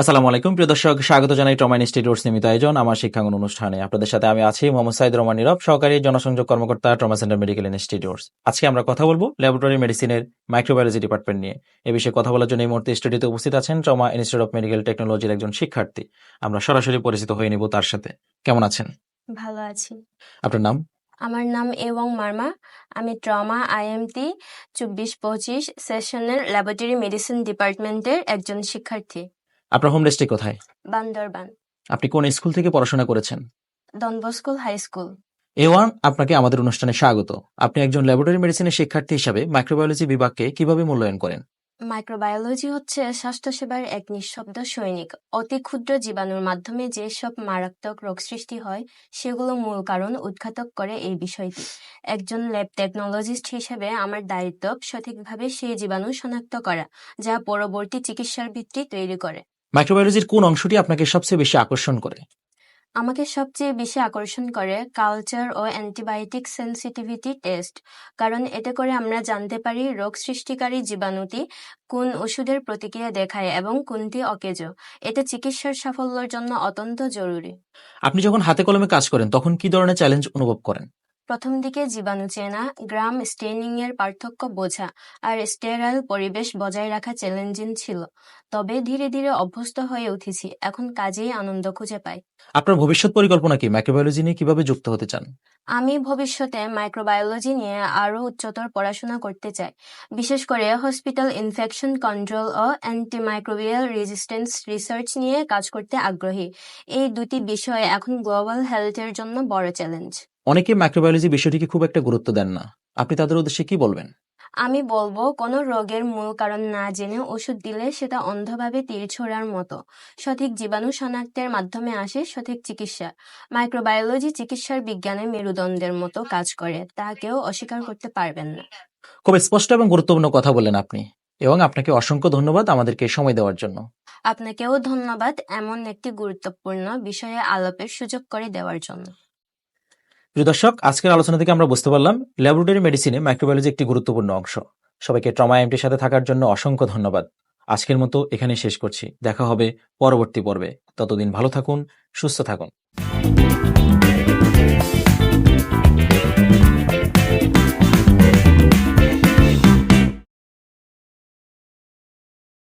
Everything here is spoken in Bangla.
আসসালামু আলাইকুম। প্রিয় দর্শক স্বাগত জানাই ট্রমা ইনস্টিটিউটস নিয়মিত আয়োজন আমার শিক্ষাঙ্গন অনুষ্ঠানে। আপনাদের সাথে আমি আছি মোহাম্মদ সাইদ রহমান নীরব সহকারী জনসংযোগ কর্মকর্তা ট্রমা সেন্টার মেডিকেল ইনস্টিটিউটস। আজকে আমরা কথা বলব ল্যাবরেটরি মেডিসিনের মাইক্রোবায়োলজি ডিপার্টমেন্ট নিয়ে। এ বিষয়ে কথা বলার জন্য এই মুহূর্তে স্টুডিওতে উপস্থিত আছেন ট্রমা ইনস্টিটিউট অফ মেডিকেল টেকনোলজির একজন শিক্ষার্থী। আমরা সরাসরি পরিচিত হয়ে নিব তার সাথে। কেমন আছেন? ভালো আছি। আপনার নাম? আমার নাম এবং মার্মা। আমি ট্রমা আইএমটি চব্বিশ পঁচিশ সেশনের ল্যাবরেটরি মেডিসিন ডিপার্টমেন্টের একজন শিক্ষার্থী। আপনার হোম ডিস্ট্রিক্ট কোথায়? বান্দরবান। আপনি কোন স্কুল থেকে পড়াশোনা করেছেন? Don Bosco school high school. A one আপনাকে আমাদের অনুষ্ঠানে স্বাগত। আপনি একজন ল্যাবরেটরি মেডিসিনের শিক্ষার্থী হিসাবে মাইক্রোবায়োলজি বিভাগকে কীভাবে মূল্যায়ন করেন? মাইক্রোবায়োলজি হচ্ছে স্বাস্থ্যসেবার এক নিঃশব্দ সৈনিক। অতি ক্ষুদ্র জীবাণুর মাধ্যমে যেসব মারাত্মক রোগ সৃষ্টি হয় সেগুলো মূল কারণ উদ্ঘাটক করে এই বিষয়টি। একজন ল্যাব টেকনোলজিস্ট হিসেবে আমার দায়িত্ব সঠিকভাবে সেই জীবাণু শনাক্ত করা যা পরবর্তী চিকিৎসার ভিত্তি তৈরি করে। মাইক্রোবায়োলজির কোন অংশটি আপনাকে সবচেয়ে বেশি আকর্ষণ করে? আমাকে সবচেয়ে বেশি আকর্ষণ করে কালচার ও অ্যান্টিবায়োটিক সেন্সিটিভিটি টেস্ট কারণ এতে করে আমরা জানতে পারি রোগ সৃষ্টিকারী জীবাণুটি কোন ওষুধের প্রতিক্রিয়া দেখায় এবং কোনটি অকেজ। এতে চিকিৎসার সাফল্যের জন্য অত্যন্ত জরুরি। আপনি যখন হাতে কলমে কাজ করেন তখন কি ধরনের চ্যালেঞ্জ অনুভব করেন? প্রথম দিকে জীবাণু চেনা গ্রাম স্টেনিং এর পার্থক্য বোঝা আর স্টেরাইল পরিবেশ বজায় রাখা চ্যালেঞ্জিং ছিল। তবে ধীরে ধীরে অভ্যস্ত হয়ে উঠেছি এখন কাজেই আনন্দ খুঁজে পাই। আপনার ভবিষ্যৎ পরিকল্পনা কি? মাইক্রোবায়োলজি নিয়ে কীভাবে যুক্ত হতে চান? আমি ভবিষ্যতে মাইক্রোবায়োলজি নিয়ে আরও উচ্চতর পড়াশোনা করতে চাই বিশেষ করে হসপিটাল ইনফেকশন কন্ট্রোল ও অ্যান্টিমাইক্রোবিয়াল রেজিস্ট্যান্স রিসার্চ নিয়ে কাজ করতে আগ্রহী। এই দুটি বিষয় এখন গ্লোবাল হেলথের জন্য বড় চ্যালেঞ্জ অনেকে মাইক্রোবায়োলজি বিষয়টিকে খুব একটা গুরুত্ব দেন না। আপনি তাদের উদ্দেশ্যে কি বলবেন? আমি বলব কোনো রোগের মূল কারণ না জেনে ওষুধ দিলে সেটা অন্ধভাবে তীর ছোড়ার মতো। সঠিক জীবাণু শনাক্তের মাধ্যমে আসে সঠিক চিকিৎসা। মাইক্রোবায়োলজি চিকিৎসার বিজ্ঞানে মেরুদণ্ডের মতো কাজ করে তা কেউ অস্বীকার করতে পারবেন না। খুব স্পষ্ট এবং গুরুত্বপূর্ণ কথা বললেন আপনি এবং আপনাকে অসংখ্য ধন্যবাদ আমাদেরকে সময় দেওয়ার জন্য। আপনাকেও ধন্যবাদ এমন একটি গুরুত্বপূর্ণ বিষয়ে আলাপের সুযোগ করে দেওয়ার জন্য। প্রিয় দর্শক, আজকের আলোচনা থেকে আমরা বুঝতে পারলাম, ল্যাবরেটরি মেডিসিনে মাইক্রোবায়োলজি একটি গুরুত্বপূর্ণ অংশ। সবাইকে ট্রমা এমটির সাথে থাকার জন্য অসংখ্য ধন্যবাদ। আজকের মতো এখানে শেষ করছি। দেখা হবে পরবর্তী পর্বে। ততদিন ভালো থাকুন, সুস্থ থাকুন।